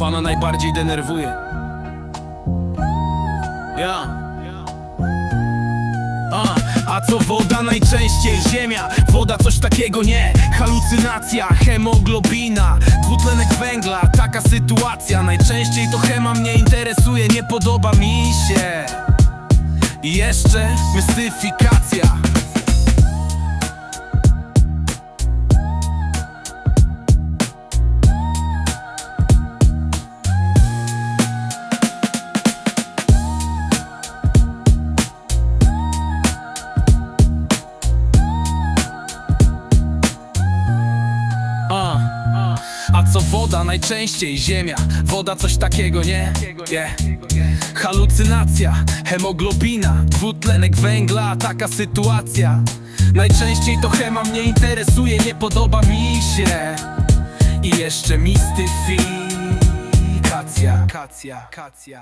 pana najbardziej denerwuje? Ja. A, a co woda? Najczęściej? Ziemia, woda coś takiego nie. Halucynacja, hemoglobina, dwutlenek węgla. Taka sytuacja, najczęściej to chema mnie interesuje. Nie podoba mi się. I jeszcze mistyfikacja co woda? Najczęściej ziemia Woda coś takiego, nie? nie. Halucynacja, hemoglobina Dwutlenek węgla, taka sytuacja Najczęściej to chema mnie interesuje Nie podoba mi się I jeszcze mistyfikacja Kacja, kacja.